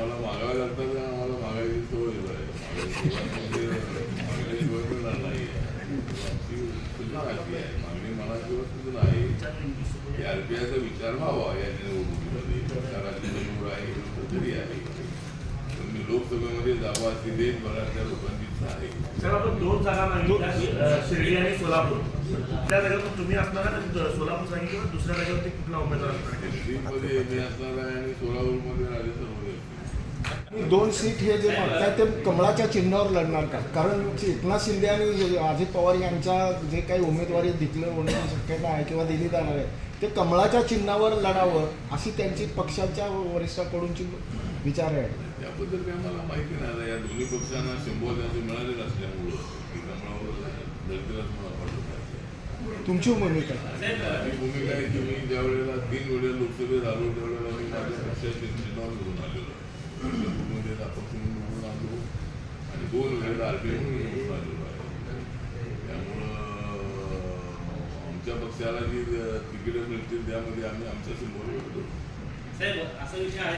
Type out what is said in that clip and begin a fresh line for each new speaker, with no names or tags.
आम्हाला मागावे लागतात आम्हाला मागायची सवय आहे मिळणार नाही आमची सुद्धा राखली आहे मागणी मनाची वस्तू विचार व्हावा या निवडणुकीमध्ये निवड आहे तरी आहे मी लोकसभेमध्ये जावा अशी बऱ्याचशा लोकांची इच्छा आहे
सर आपण दोन जागा मागितल्या शिर्डी आणि सोलापूर त्या जागेवर तुम्ही असणार सोलापूर सांगितलं दुसऱ्या जागेवरती कुठला उमेदवार असणार आहे?
मी असणार आहे आणि सोलापूरमध्ये राजे
दोन सीट हे जे मागताय ते कमळाच्या चिन्हावर लढणार का? कारण एकनाथ शिंदे आणि अजित पवार यांच्या जे काही उमेदवारी डिक्लेअर होण्याची शक्यता आहे किंवा दिली जाणार आहे ते कमळाच्या चिन्हावर लढावं अशी त्यांची पक्षाच्या वरिष्ठाकडूनची विचार आहे.
त्याबद्दल काही मला माहिती नाही. आता या दोन्ही पक्षांना शंभर त्यांचे मिळालेलं असल्यामुळं की कमळावर दळतीलाच मला वाटत
तुमची भूमिका?
माझी भूमिका आहे की मी ज्या वेळेला तीन वेळेला लोकसभेत आलो त्यावेळेला मी माझ्या पक्षाचे चिन्हावर निवडून आलेलो. दोन वेळेला आरपीआय म्हणून निवडून आहे त्यामुळं आमच्या पक्षाला जी तिकीटं मिळतील त्यामध्ये आम्ही आमच्यासमोर
साहेब असा विषय आहे.